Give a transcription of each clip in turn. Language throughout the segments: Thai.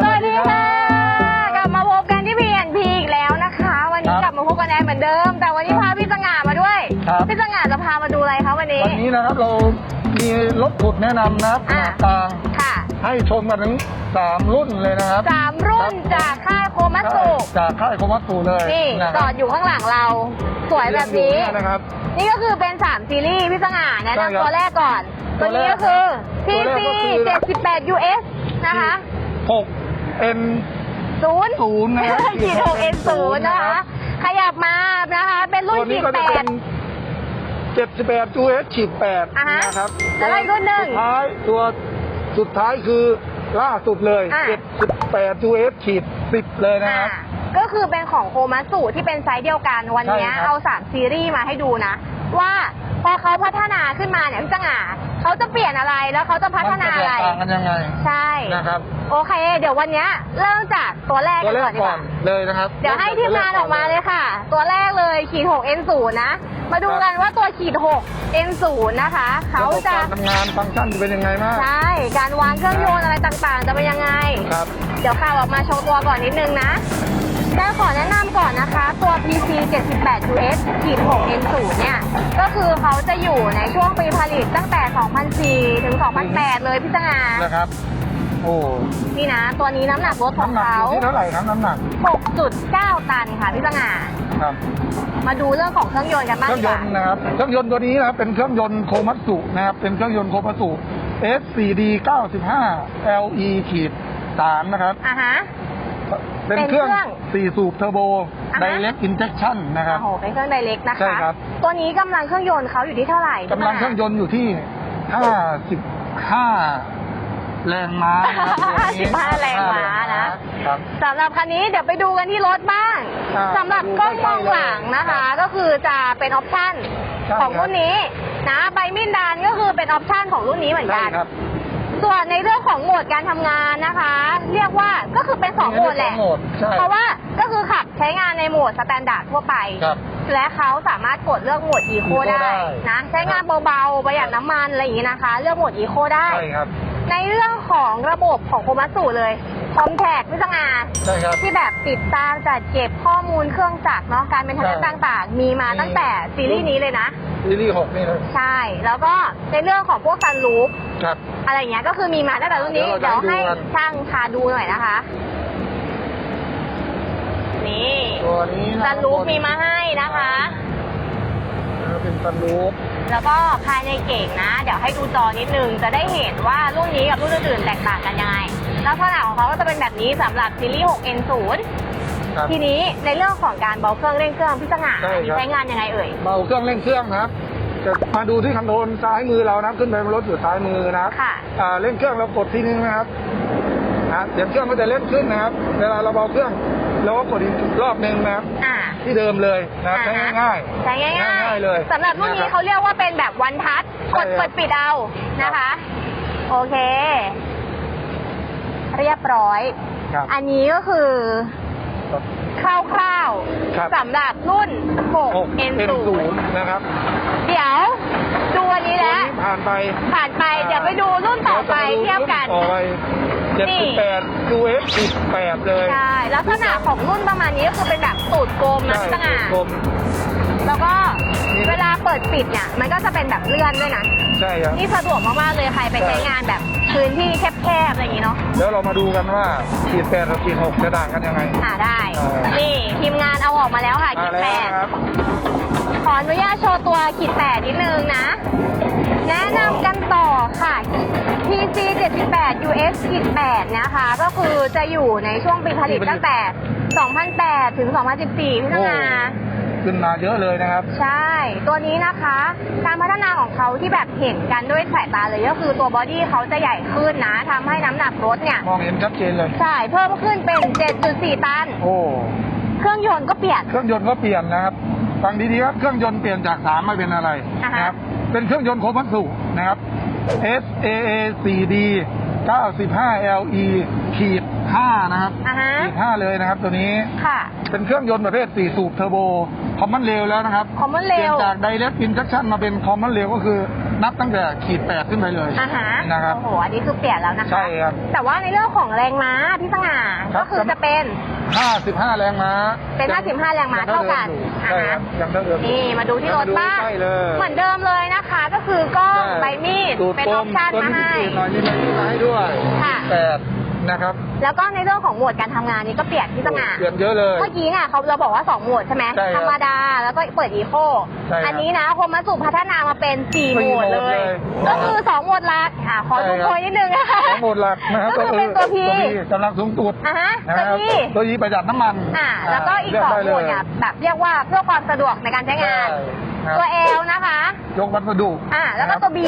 สวัสดีค่ะ กลับมาพบกันที่ PNP อีกแล้วนะคะ วันนี้กลับมาพบกันแอนเหมือนเดิม แต่วันนี้พาพี่สง่ามาด้วยพี่สง่าจะพามาดูอะไรคะวันนี้ วันนี้นะครับเรามีรถขุดแนะนำนะครับขอ่าดางให้ชมกันถึงสามรุ่นเลยนะครับสามรุ่นจากค่ายโคมัตสุจากค่ายโคมัตสุเลยนี่นจอดอยู่ข้างหลังเรา สวยแบบนี้นะครับ นี่ก็คือเป็น 3 ซีรีส์พี่สง่าแนะคนำตัวแรกก่อน ตัวนี้ก็คือ ตัวแรกก็ PC คือ 78 US นะคะ 6N ศูนย์ศูนย์นะขีดหกเอ็นศูนย์นะคะ ขยับมานะคะ เป็นรุ่นขีนี้ดก็แปจะเป็ด น78 US ฉีด8อ่าฮะนะครับแล้วก็อีกรุ่นหนึ่งสุดท้ายตัวสุดท้ายคือล่าสุดเลยอ่า 78 US ฉีด10 เลยนะคอ่ารับ ก็คือเป็นของโคมัตสุที่เป็นไซส์เดียวกันวันนี้ยใช่คเอาสามซีรีส์มาให้ดูนะ ว่าพอเขาพัฒนาขึ้นมาเนี่ยพี่จังอ่าเขาจะเปลี่ยนอะไรแล้วเขาจะพัฒนามันอะจะไรแตกต่างกันยังไงใช่ นะครับโอเค เดี๋ยววันเนี้ยเริ่มจากตัวแรกตักัวนแรก่อกนดีกก่อว่านเลยนะครับเดี๋ยวให้ทีมงานออกมาเลยค่ะ ตัวแรกเลยขีด6 N0 นะ มาดูกันว่าตัวขีด6 N0 นะคะ เขาจะระบบการทำงานฟังก์ชันจะเป็นยังไงบ้างใช่ การวางเครื่องยนต์อะไรต่างๆ จะเป็นยังไง ครับ เดี๋ยวข่าวออกมาโชว์ตัวก่อนนิดนึงนะ แต่ขอแนะนำก่อนนะคะ ตัว PC 78 US ขีด6 N0 เนี่ย ก็คือเขาจะอยู่ในช่วงปีผลิตตั้งแต่ 2004 ถึง 2008 เลยพี่สง่านะครับ โอ้นี่นะ ตัวนี้น้ำหนักรถของน้ำหนักเขาอยู่ที่เท่าไหร่ครับน้ำหนัก6.9 ตันค่ะพี่สง่าครับมาดูเรื่องของเครื่องยนต์กันเคบ้างรื่องดียกนว่าต์นะครับเครื่องยนต์ตัวนี้นะครับเป็นเครื่องยนต์โคมัตสุนะครับเป็นเครื่องยนต์โคมัตสุ S4D 95 LE ขีด3นะครับ อะฮะ เป็นเป็นเครื่องเครื่อง4สูบเทอร์โบอ่าฮะ Direct Injection นะครับ โอ้โหเป็นเครื่องไดเรกนะใช่คะครับ ตัวนี้กำลังเครื่องยนต์เขาอยู่ที่เท่าไหร่กำลังเครื่องยนต์อยู่ที่ 55 แรงม้านะครับตัวนี้สิบห้าแรงม้านะ ครับ สำหรับคันนี้เดี๋ยวไปดูกันที่รถบ้างอ่าสำหรับกล้องมองหลังนะคะ ก็คือจะเป็นออปชั่นใช่ของครับรุ่นนี้นะใบมินดานก็คือเป็นออปชั่นของรุ่นนี้เหมือนใช่กัน ครับ ส่วนในเรื่องของโหมดการทำงานนะคะ เรียกว่าก็คือเป็นสองโหมดแหละมีให้เลือกสองโหมดใช่ เพราะว่าก็คือขับใช้งานในโหมดสแตนดาร์ดทั่วไป ครับและเขาสามารถกดเลือกโหมดอีโค Eco ได้ได้ นะใช้งานเบาๆประหยัดน้ำมันอะไรอย่างนี้นะคะ เลือกโหมดอีโคได้ ใช่ครับ ในเรื่องของระบบของโคมัตสุเลย คอมแท็กพิสงาใช่ครับ ที่แบบติดตามจัดเก็บข้อมูลเครื่องจักรเนาะการเป็นทันใช่ต่างๆ มีมาตั้งแต่ซีรีส์นี้เลยนะ ซีรีส์หกนี่นะใช่ แล้วก็ในเรื่องของพวกซันรูฟครับ อะไรอย่างเงี้ยก็คือมีมาตั้งแต่รุ่นนี้ เดี๋เดี๋ยยววเราจะให้ให้ดูกันช่างพาดูหน่อยนะคะ นี่ตัวนี้นะซันรูฟมีมาให้นะคะเป็นซันรูฟแล้วก็ภายในเก่งนะ เดี๋ยวให้ดูจอนิดนึงจะได้เห็นว่ารุ่นนี้กับรุ่นอื่นๆแตกต่างกันยังไง ลักษณะของเขาก็จะเป็นแบบนี้สำหรับซีรีส์ 6N0 ครับ ทีนี้ในเรื่องของการเบาเครื่องเร่งเครื่องพิจารณาใช่ครับ ใช้งานยังไงเอ่ย เบาเครื่องเร่งเครื่องนะครับจะมาดูที่คอนโทรลซ้ายมือเรานะครับ ขึ้นไปบนรถอยู่ซ้ายมือนะครับค่ะ อ่าเร่งเครื่องเรากดทีนึงนะครับนะเดี๋ยวเครื่องก็จะเร่งขึ้นนะครับ เวลาเราเบาเครื่องเราก็กดอีกรอบหนึ่งนะครับ อ่าที่เดิมเลยนะครับใช้อ่าฮะง่ายใช้ง่ายง่ายๆเลยสำหรับรุ่นนี้นะครับเขาเรียกว่าเป็นแบบวันทัชใช่กดครับ เปิดปิดเอานะคะ โอเค เรียบร้อย ครับ อันนี้ก็คือคร่าวครับ ๆสำหรับรุ่นเป็น 6N0 ศูนย์นะครับเดี๋ยวดูอันนี้ตัวแล้ว นี้ผ่านไปผ่านไป เดี๋ยวไปดูรุ่นต่อไปเทียบกัน ต่อไปเจ็ดนี่สิบแปด US สิบแปดเลยใช่ ลักษณะของรุ่นประมาณนี้ก็คือเป็นแบบตูดกลมนะใช่สง่ากลมแล้วก็นี่เวลาเปิดปิดเนี่ย มันก็จะเป็นแบบเลื่อนด้วยนะ ใช่ครับนี่สะดวกมากๆเลยใครไปใช่ใช้งานแบบพื้นที่แคบๆอะไรอย่างนี้เนาะ แล้วเรามาดูกันว่าขีดแปดกับขีดหกจะต่างกันยังไง อ่าได้อ่านี่นี่ทีมงานเอาออกมาแล้วค่ะขีดมาแปแล้วดนะครับขออนุญาตโชว์ตัวขีดแปดนิดนึงนะ แนะนำกันต่อค่ะ TC 78 US ขีด8นะคะ ก็คือจะอยู่ในช่วงปีผลิตตั้งแต่ 2008 ถึง 2014 พี่ธนาขึ้นมาเยอะเลยนะครับ ใช่ ตัวนี้นะคะ การพัฒนาของเขาที่แบบเห็นกันด้วยสายตาเลยก็คือตัวบอดี้เขาจะใหญ่ขึ้นนะทำให้น้ำหนักรถเนี่ย มองเห็นชัดเจนเลย ใช่ เพิ่มขึ้นเป็น 7.4 ตัน โอ้เครื่องยนต์ก็เปลี่ยน เครื่องยนต์ก็เปลี่ยนนะครับ ฟังดีๆครับ เครื่องยนต์เปลี่ยนจากสามมาเป็นอะไรอ่าฮะนะครับ เป็นเครื่องยนต์โคมัตสุนะครับ S A A 4 D 95 L E ขีดห้านะครับอ่าฮะ ขีดห้าเลยนะครับ ตัวนี้ค่ะ เป็นเครื่องยนต์ประเภท 4 สูบเทอร์โบคอมมอนเรลแล้วนะครับ Common เปลี่ยน Rail จากไดเรกอิน c ั t ชันมาเป็นคอมมอนเรลก็คือนับตั้งแต่ขีด 8 ขึ้นไปเลยอ่าฮะนะครับ โอ้โห อันนี้คือเปลี่ยนแล้วนะคะ ใช่ครับ แต่ว่าในเรื่องของแรงม้าพี่สง่าครัก็บ คือจะเป็น 55 แรงม้าเป็น55แรงม้าเท่ากันใช่ครับอ่าฮะยังเท่าเดิมอยู่นี่มาดูที่รถบ้างใช่เลย เหมือนเดิมเลยนะคะก็ คือกล้องใช่ใบมีดสูตรเป็นกอลอปชั่นตัวมานี้ให้พิเศษหน่อยมีใบมีดมาให้ด้วยค่ะ แปดนะครับแล้วก็ในเรื่องของโหมดการทำงานนี้ก็เปลี่ยนพี่สง่าเปลี่ยนเยอะเลย เมื่อกี้เนี่ยเขาเราบอกว่า2โหมดใช่ไหมใช่ครับธรรมดาแล้วก็เปิดอีโคใช่ครับอันนี้นะโคมาสุพัฒนามาเป็น4สี่โหมดโหมดเลยเลย ก็คือ2โหมดหลักอะขอดูใช่ครับโพยนิดนึงนะคะทั้งหมดหลักนะครับก็คือเป็นตัวพีกำลังสูงสุดอะฮะนะตัวครับพีตัวยีประหยัดน้ำมันอ่าแล้วก็อีกเลืสองได้โหมดเนี่ยแบบเรียกว่าเพื่อความสะดวกในการใช้งานใช่ ครับ ตัว L นะคะ ยกวัสดุอ่า แล้วก็นะครับตัว B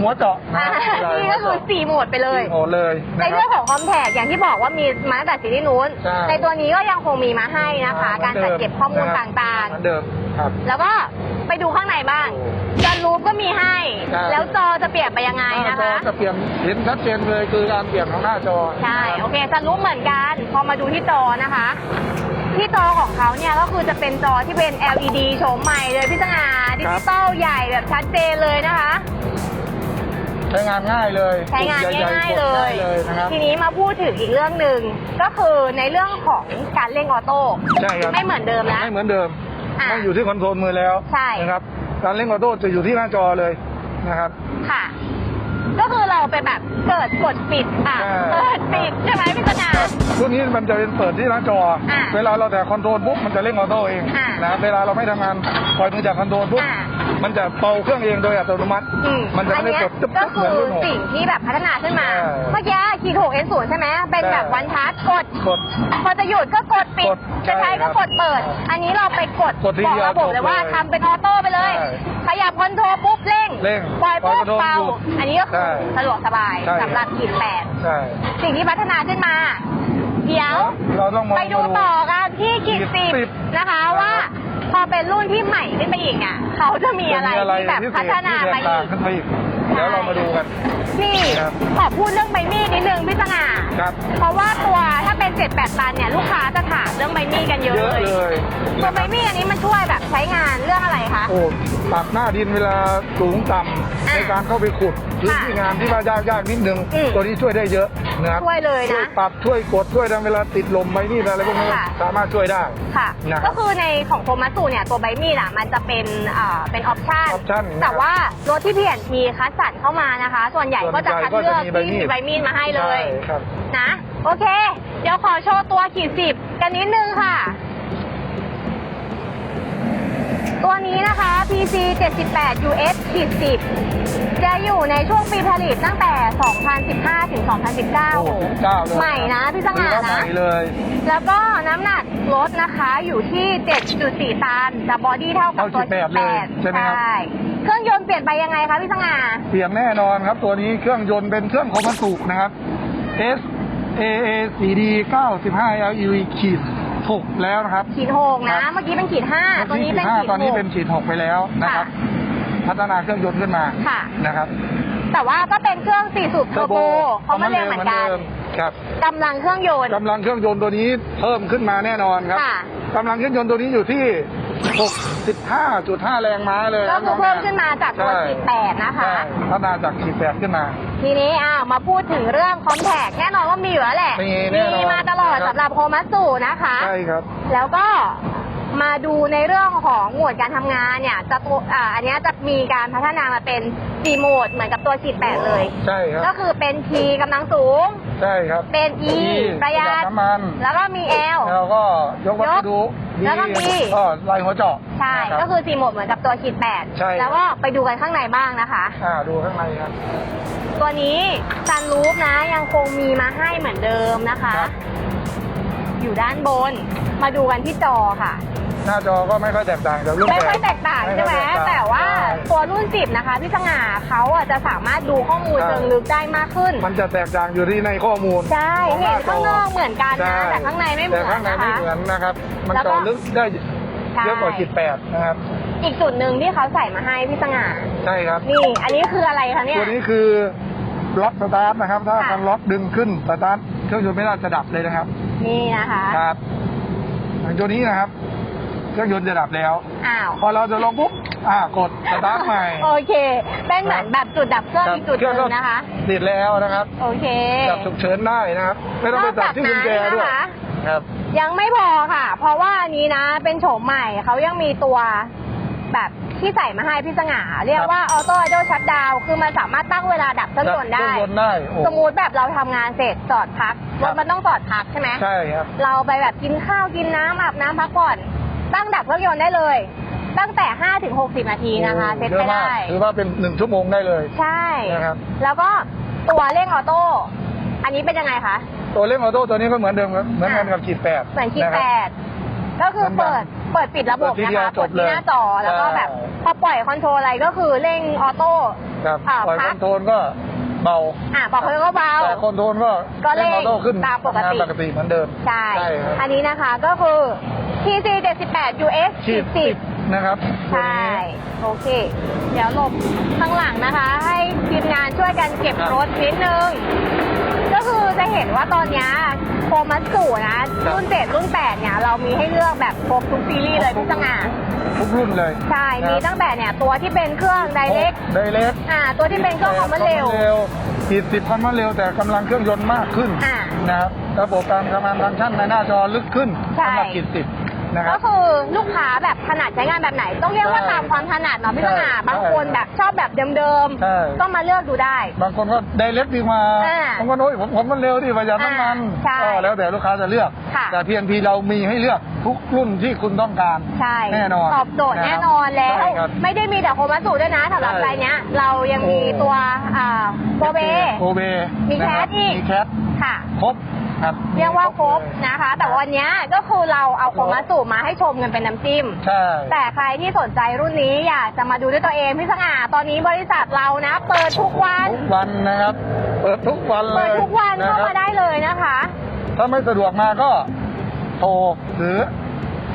หัวเจาะอ่านะครับนี่ก็คือ4โหมดไปเลย โอ้เลยในนะคเรื่รัอบ งของคอมแพกอย่างที่บอกว่ามีมาตั้งแต่ซีรีส์นู้น ใช่ ในตัวนี้ก็ยังคงมีมาให้นะคะ การจัดเก็บข้อมูลต่างเหมือนเดิมครับ ๆ แล้วก็ไปดูข้างในบ้างจอรูปก็มีให้ ใช่ แล้วจอจะเปลี่ยนไปยังไงหน้านะจอคะ จะเปลี่ยนเห็นชัดเจนเลยคือการเปลี่ยนของหน้าจอใช่ โอเคจะรู้เหมือนกัน พอมาดูที่จอนะคะ ที่จอของเขาเนี่ยก็คือจะเป็นจอที่เป็น LED โฉมใหม่เลยพี่สง่าดิจิตอลใหญ่แบบชัดเจนเลยนะคะ ใช้งานง่ายเลยใช้งานใหญ่ๆง่ายกๆดเลได้ยเลยนะครับทีนี้มาพูดถึงอีกเรื่องหนึ่งก็คือในเรื่องของการเร่งออโต้ใช่ครับไม่เหมือนเดิมแล้วไม่เหมือนเดิมอะไม่อยู่ที่คอนโทรลมือแล้วใช่นะครับการเล่นออโต้จะอยู่ที่หน้าจอเลยนะครับ ค่ะ ก็คือเราไปแบบเปิดกดปิดอะใช่เปิดปิดใช่ไหมพี่สง่ารุ่นนี้มันจะเป็นเปิดที่หน้าจอ อะเวลาเราแต่คอนโทรลปุ๊บมันจะเร่งออโต้เองอะนะครับเวลาเราไม่ทำงานปล่อยมือจากคอนโทรลปุ๊บอะ มันจะเป่าเครื่องเองโดยอัตโนมัติอืมมันจะอันไม่ได้เนี้ยกดตึ๊บก็ๆเหคืมือนอรุ่นหก สิ่งที่แบบพัฒนาขึ้นมา ใช่เมื่อกี้คีโถเอศูนย์ใช่ไหมเป็นใช่แบบวันทัชกด กด พอจะหยุดก็กดปิด กดจะใช้ก็ใช่ครับกดเปิด อันนี้เราไปกดกดทีบอกเดียวระบบเลยว่าจบเลยทำเป็นออโต้ไปเลย ใช่ขยับคอนโทรลปุ๊บเร่ง เร่งปล่อยปุ๊บปล่อยคอนโทรลเบาหยุดอันนี้ก็คือใช่สะดวกสบายใช่ สำหรับขีดแปด ใช่ สิ่งที่พัฒนาขึ้นมา เดี๋ยวเราต้องมองไปดูต่อกันที่ขีดขีดสิบสิบนะคะนะครับว่า พอเป็นรุ่นที่ใหม่ขึ้นไปอีกอะเขาจะมีอะไรจะที่แบบพิเศษพัฒนาที่ไปแตกต่าอีงกขึ้นไปอีกเดี๋ยวเรามาดูกันนี่ครับขอพูดเรื่องใบมีดนิดนึงพี่สง่าครับเพราะว่าตัวถ้าเป็น78ตันเนี่ยลูกค้าจะถามเรื่องใบมีดกันเยอะเยอะเลยเลยตัวใบมีดอันนี้มันช่วยแบบใช้งานเรื่องอะไรคะโอ้ปรับหน้าดินเวลาสูงต่ำอะในการเข้าไปขุดพื้นที่งานที่ว่ายากๆนิดนึงอืมตัวนี้ช่วยได้เยอะ นะครับช่วยเลยนะช่วยปรับช่วยกดช่วยทำเวลาติดลมไปนี่อะไรพวกนี้ค่ะ สามารถช่วยได้ ค่ะ นะครับก็คือในของโคมัตสุเนี่ยตัวใบมีดอะมันจะเป็นอ่าเป็นออปชั่น option นะครับแต่ว่ารถที่พี่เห็นทีคัสสันเข้ามานะคะ ส่วนใหญ่ก็จะคัดเลือกส่วนใหญ่ก็จะมีที่ใบมีดมีใบมีดมาให้เลย ใช่ครับ นะ โอเค เดี๋ยวขอโชว์ตัวขีดสิบกันนิดนึงค่ะ ตัวนี้นะคะ PC 78 US ขีด10จะอยู่ในช่วงปีผลิตตั้งแต่ 2015 ถึง2019โอ้โหเจ้าเลยใหม่นะพี่สง่าถือว่ใหนะ ม่เลยแล้วก็น้ำหนักรถนะคะอยู่ที่ 7.4 ตันจะบอดี้เท่ากับตัวเท่า18เลยใช่ไหมครับ เครื่องยนต์เปลี่ยนไปยังไงคะพี่สง่าเปลี่ยนแน่นอนครับ ตัวนี้เครื่องยนต์เป็นเครื่องโคมัสุนะครับ S A A C D 95 L E ขีด 6แล้วนะครับ ขีดหกนะ เมื่อกี้เป็นขีดห้าตัวนี้เป็นขีดตอนนี้หกเป็นขีด6ไปแล้วนะครับ พัฒนาเครื่องยนต์ขึ้นมาค่ะนะครับ แต่ว่าก็เป็นเครื่องสี่สูบเทอร์โบเขามาเรียงเหมือนกันครับกำลังเครื่องยนต์กำลังเครื่องยนต์ตัวนี้เพิ่มขึ้นมาแน่นอนครับค่ะกำลังเครื่องยนต์ตัวนี้อยู่ที่65.5 แรงม้าเลยก็คือเพิ่มขึ้นมาจากตัวใช่ขีดแปดนะคะใช่พัฒนาจากขีดแปดขึ้นมา ทีนี้อ่ามาพูดถึงเรื่องคอมแพกแน่นอนว่ามีอยู่แล้วแหละมีแน่นอนมาตลอดครับ สำหรับโฮมัสสุนะคะ ใช่ครับ แล้วก็มาดูในเรื่องของโหมดการทำงานเนี่ยจะตัวอ่าอันเนี้ยจะมีการพัฒนามาเป็น G โหมดเหมือนกับตัวขีดแปดเลย ใช่ครับก็คือเป็น T กำลังสูง ใช่ครับเป็น E ประหยัด น้ำมัน แล้วก็มี L แล้วก็ยกวัสดุแล้วก็มี ก็ไล่หัวเจาะใช่ นะครับ ก็คือ C โหมดเหมือนกับตัวขีดแปดใช่ แล้วก็ไปดูกันข้างในบ้างนะคะ อ่าดูข้างในครับ ตัวนี้ซันรูฟนะยังคงมีมาให้เหมือนเดิมนะคะครับอยู่ด้านบน มาดูกันที่จอค่ะ หน้าจอก็ไม่ค่อยแตกต่างจากรุ่นไม่ค่อยแตกต่างใช่ไหมค่อยกต่งแต่ว่าใช่ตัวรุ่น10นะคะพี่สง่าเขาอะจะสามารถดูข้อมูลใช่เชิงลึกได้มากขึ้น มันจะแตกต่างอยู่ที่ในข้อมูลใช่ของเห็นจข้างนอกเหมือนกันใช่นะแต่ข้างในไม่เหมืแต่อนข้างในนะไม่คะเหมือนนะครับ มันแล้วก็เจาะลึกได้ใช่เยอะกว่าขีดแปดนะครับอีกจุดหนึ่งที่เขาใส่มาให้พี่สง่าใช่ครับนี่อันนี้คืออะไรคะเนี่ยตัวนี้คือ ล็อกสตาร์ทนะครับ ถ้าค่ะการล็อกดึงขึ้นสตาร์ทเครื่องยนต์ไม่น่าจะดับเลยนะครับ นี่นะคะ ครับอย่างตัวนี้นะครับ เครื่องยนต์จะดับแล้ว อ้าว พอเราจะลงปุ๊บอ่ากดสตาร์ทใหม่ โอเคเป็นเหมือนแบบจุดดับเครื่องอีกจุดหนึ่งนะคะ ติดแล้วนะครับ โอเคจับฉุกเฉินได้นะครับ ไม่ต้องไปจับที่กุญแจด้วย นอกจากนั้นนะคะครับ ยังไม่พอค่ะ เพราะว่าอันนี้นะ เป็นโฉมใหม่เขายังมีตัวแบบ ที่ใส่มาให้พี่สง่า เรียกว่าออโต้ไอดอลชัดดาวคือมันสามารถตั้งเวลาดับเครื่องยนต์ได้เครื่องยนต์ได้โอ้สมมติแบบเราทำงานเสร็จจอดพักครรับ ถมันต้องจอดพักใช่ไหมใช่ครับ เราไปแบบกินข้าวกินน้ำอาบน้ำพักผ่อน ตั้งดับเครื่องยนต์ได้เลย ตั้งแต่5ถึง60 นาทีนะคะ เซ็ตเยไปอะมากได้ ถือว่าเป็นหนึ่งชั่วโมงได้เลย ใช่ นะครับ แล้วก็ตัวเร่งออโต้ อันนี้เป็นยังไงคะ ตัวเร่งออโต้ตัวนี้ก็เหมือนเดิมครับเหมือนกันกับขีดแปดเหมือนคีย์นะคแปรับดก็คือเหมือนกันเปิด เปิดปิดระบบเปิดทีนะเดียวคะจกบดเลยที่หน้าจอแล้วก็แบบใช่พอปล่อยคอนโทรลอะไรก็คือเร่งออโต้ครับอ่าปล่อยคพัอกนโทรลก็เบาอ่าบอกเลยก็เบาแต่คอนโทรลก็ก็เร่งออโต้ขึ้นตามปกติทำงนปกติเหมือนเดิมใช่ครับอันนี้นะคะก็คือ TC 78 US ขีดสิบนะครับตัวใช่นี้โอเค เดี๋ยวหลบข้างหลังนะคะ ให้ทีมงานช่วยกันเก็บครับรถนิดนึง ก็คือจะเห็นว่าตอนเนี้ยโคมัสสูนะ รุ่นเจ็ดรุ่นแปดเนี่ยเรามีให้เลือกแบบครบทุกซีรีส์เลยพี่สง่าทุกรุ่นเลย ใช่ มีตั้งแต่เนี่ยตัวที่เป็นเครื่องไดเ c กไดเล็กอ่า ตัวที่เป็นเครื่องของมันเร็วขีดสิบพันมาเร็วแต่กำลังเครื่องยนต์มากขึ้นอ่านะครับระบบการทำงานฟังก์ชันในหน้าจอลึกขึ้นใช่สำหรับขีดสิบ นะคก็รับคือลูกค้าแบบถนัดใช้งานแบบไหน ต้องเรียกว่าใช่ตามความถนัดเนาะพี่สง่าใช่บางคนแบบชอบแบบเดิมใช่ ๆ ก็มาเลือกดูได้ บางคนก็ไดเล็กดีกว่าอ่าบางคนโอ้ยผมผมมันเร็วดีประหยัดน้ำมันอ่าใช่ก็แล้วแต่ลูกค้าจะเลือก ค่ะ แต่ PNP เรามีให้เลือกทุกรุ่นที่คุณต้องการ ใช่แน่นอนตอบโจทย์ะครับแน่นอนแล้ว ใช่ครับ ไม่ได้มีแต่โคมัสสูด้วยนะสำหรับใช่รายเนี้ย เรายังมีโอ้ตัวอ่าโบเบ โอเบมีนะรับแคทอีก มีแคทค่ะ ครบ ครับเรียกว่าครบเลยนะคะ แต่วันเนี้ยก็คือเราเอาโคมัสสูมาให้ชมกันเป็นน้ำจิ้ม ใช่ แต่ใครที่สนใจรุ่นนี้อยากจะมาดูด้วยตัวเองพี่สง่าตอนนี้บริษัทเรานะ เปิดทุกวัน ทุกวันนะครับ เปิดทุกวันเลเปิดยทุกวันนะเข้าครับมาได้เลยนะคะ ถ้าไม่สะดวกมาก็โทรหรือ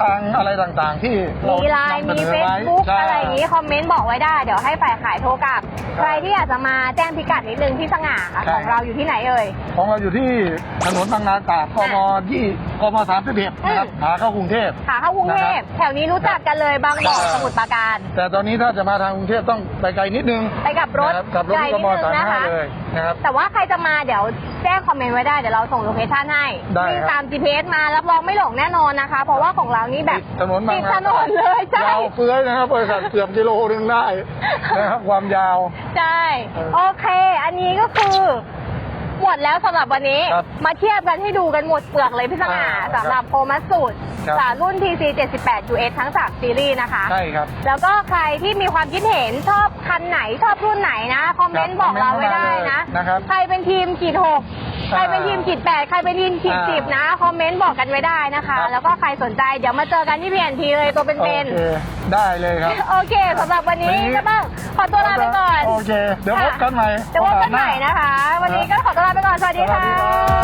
ทางอะไรต่างๆ ที่เรามีไลน์นำเสมีนอเฟซไว้บุ๊กใช่ อะไรอย่างนี้ คอมเมนต์บอกไว้ได้ เดี๋ยวให้ฝ่ายขายโทรกลับใครที่อยากจะมาแจ้งพิกัดนิดนึงที่สง่าค่ะใช่ ของเราอยู่ที่ไหนเอ่ย ของเราอยู่ที่ถนนบางนาตราดกมยี่กมสามสิบเอ็ดนะครับอืม ขาเข้ากรุงเทพ ขาเข้ากรุงเทพนะครับแถวนี้รู้จักกันเลยบางบ่อใช่ สมุทรปราการ แต่ตอนนี้ถ้าจะมาทางกรุงเทพต้องไปไกลนิดนึงไปกับรถนะคกับรถไกลกนิดมนึงสามนะห้าคะ เลยนะครับ แต่ว่าใครจะมาเดี๋ยวแจ้งคอมเมนต์ไว้ได้เดี๋ยวเราส่งโลเคชั่นให้ได้วิ่งครับตาม GPS มารับรองไม่หลงแน่นอนนะคะ เพราะว่าของเรานี่แบบติดถนนบางติดนาถนนเลยใช่ ยาวเฟื้อยนะครับบริษัทเกือบกิโลนึงได้นะครับความยาวใช่เออโอเค อันนี้ก็คือหมดแล้วสำหรับวันนี้ ครับมาเทียบกันให้ดูกันหมดเปลือกเลยพี่สง่าอ่าสำหรับโพมัสสูตรครับ จากรุ่น TC 78 US ทั้ง 3 ซีรีส์นะคะ ใช่ครับ แล้วก็ใครที่มีความคิดเห็นชอบคันไหนชอบรุ่นไหนนะ คอมเมนต์ครับบอกเราไว้ได้นะคอมเมนต์เข้ามาเลยนะครับ ใครเป็นทีมขีดหก ใครเป็นทีมขีดแปดใครเป็นทีมขีดอ่าสิบนะคอมเมนต์บอกกันไว้ได้นะคะครับแล้วก็ใครสนใจเดี๋ยวมาเจอกันที่พีแอนทีเลยตัวเป็นโอเป็นเคได้เลยครับ โอเคสำหรับวันนี้วันนี้ ก็ต้องขอตัวลาไปก่อนโอเค เดี๋ยวพบกันใหม่เดี๋ยวพบกันใหม่นะคะ วันนี้ก็ขอตัวลาไปก่อนสวัสดีสวัสค่ดีครับะ